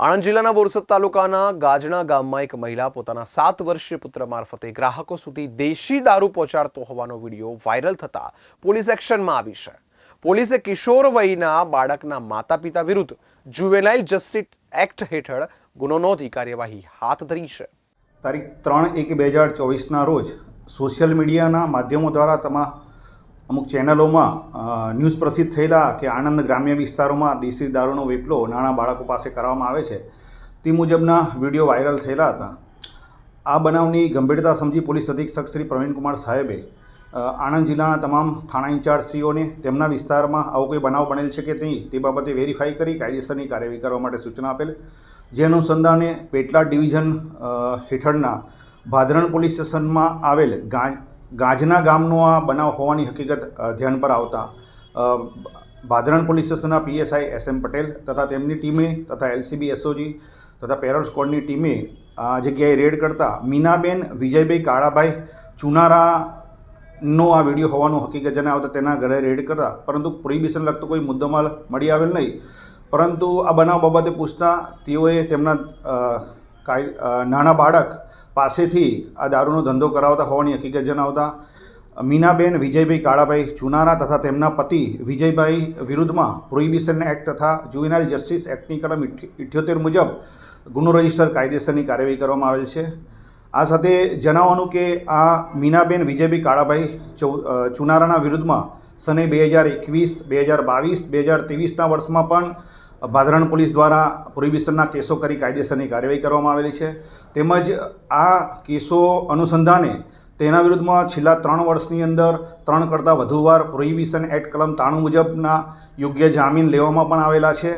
આણંદ જિલ્લાના બોરસદ તાલુકાના ગાજણા ગામમાં એક મહિલા પોતાના સાત વર્ષીય પુત્ર મારફતે ગ્રાહકો સુધી દેશી દારૂ પહોંચાડતો હોવાનો વીડિયો વાયરલ થતા પોલીસ એક્શનમાં આવી છે. પોલીસે કિશોર વયના બાળકના માતા પિતા વિરુદ્ધ જુવેનાઇલ જસ્ટિસ એક્ટ હેઠળ ગુનો નોંધી કાર્યવાહી હાથ ધરી છે. તારીખ ત્રણ એક બે હજાર ચોવીસના રોજ સોશિયલ મીડિયાના માધ્યમો દ્વારા તમા અમુક ચેનલોમાં ન્યૂઝ પ્રસિદ્ધ થયેલા કે આણંદ ગ્રામ્ય વિસ્તારોમાં દેશી દારૂનો વેપલો નાના બાળકો પાસે કરવામાં આવે છે, તે મુજબના વીડિયો વાયરલ થયેલા હતા. આ બનાવની ગંભીરતા સમજી પોલીસ અધિક્ષક શ્રી પ્રવીણકુમાર સાહેબે આણંદ જિલ્લાના તમામ થાણા ઇન્ચાર્જશ્રીઓને તેમના વિસ્તારમાં આવો કોઈ બનાવ બનેલ છે કે નહીં તે બાબતે વેરીફાઈ કરી કાયદેસરની કાર્યવાહી કરવા માટે સૂચના આપેલ. જે અનુસંધાને પેટલાદ ડિવિઝન હેઠળના ભાદરણ પોલીસ સ્ટેશનમાં આવેલ ગા ગાજના ગામનો આ બનાવ હોવાની હકીકત ધ્યાન પર આવતા ભાદરણ પોલીસ સ્ટેશનના પીએસઆઈ એસ એમ પટેલ તથા તેમની ટીમે તથા એલસીબી, એસઓજી તથા પેરોલ સ્કોડની ટીમે આ જગ્યાએ રેડ કરતા મીનાબેન, વિજયભાઈ કાળાભાઈ, ચુનારાનો આ વીડિયો હોવાનું હકીકત જણાવતા તેના ઘરે રેડ કરતા. પરંતુ પ્રોહિબિશન લગતો કોઈ મુદ્દામાલ મળી આવેલ નહીં. પરંતુ આ બનાવ બાબતે પૂછતા તેઓએ તેમના નાના બાળક પાસેથી આ દારૂનો ધંધો કરાવતા હોવાની હકીકત જણાવતા મીનાબેન, વિજયભાઈ કાળાભાઈ ચુનારા તથા તેમના પતિ વિજયભાઈ વિરુદ્ધમાં પ્રોહિબિશન એક્ટ તથા જુવેનાઇલ જસ્ટિસ એક્ટની કલમ ઇઠ્યોતેર મુજબ ગુનો રજિસ્ટર કાયદેસરની કાર્યવાહી કરવામાં આવેલ છે. આ સાથે જણાવવાનું કે આ મીનાબેન, વિજયભાઈ કાળાભાઈ ચુનારાના વિરુદ્ધમાં સને બે હજાર એકવીસ, બે હજાર બાવીસ, બે હજાર ત્રેવીસના વર્ષમાં પણ ભાદરણ પોલીસ દ્વારા પ્રોહિબિશનના કેસો કરી કાયદેસરની કાર્યવાહી કરવામાં આવેલી છે. તેમજ આ કેસો અનુસંધાને તેના વિરુદ્ધમાં છેલ્લા ત્રણ વર્ષની અંદર ત્રણ કરતાં વધુ વાર પ્રોહિબિશન એક્ટ કલમ ત્રાણું મુજબના યોગ્ય જામીન લેવામાં પણ આવેલા છે.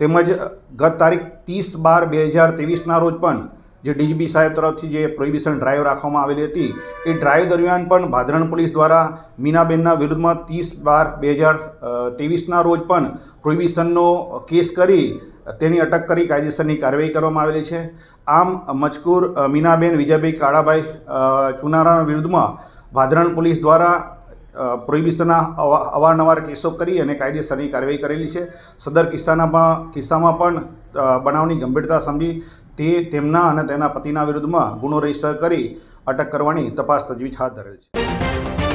તેમજ ગત તારીખ ત્રીસ બાર બે હજાર ત્રેવીસના રોજ પણ જે ડીજીપી સાહેબ તરફથી જે પ્રોહિબિશન ડ્રાઈવ રાખવામાં આવેલી હતી, એ ડ્રાઈવ દરમિયાન પણ ભાદરણ પોલીસ દ્વારા મીનાબેનના વિરુદ્ધમાં ત્રીસ બાર બે હજાર ત્રેવીસના રોજ પણ પ્રોહિબિશનનો કેસ કરી તેની અટક કરી કાયદેસરની કાર્યવાહી કરવામાં આવેલી છે. આમ, મજકૂર મીનાબેન, વિજયભાઈ કાળાભાઈ ચુનારા વિરુદ્ધમાં ભાદરણ પોલીસ દ્વારા પ્રોહિબિશનના અવા, અવારનવાર કેસો કરી અને કાયદેસરની કાર્યવાહી કરેલી છે. સદર કિસ્સાના કિસ્સામાં પણ બનાવની ગંભીરતા સમજી તે તેમના અને તેના પતિના વિરુદ્ધમાં ગુનો રજિસ્ટર કરી અટક કરવાની તપાસ તજવીજ હાથ ધરેલ છે.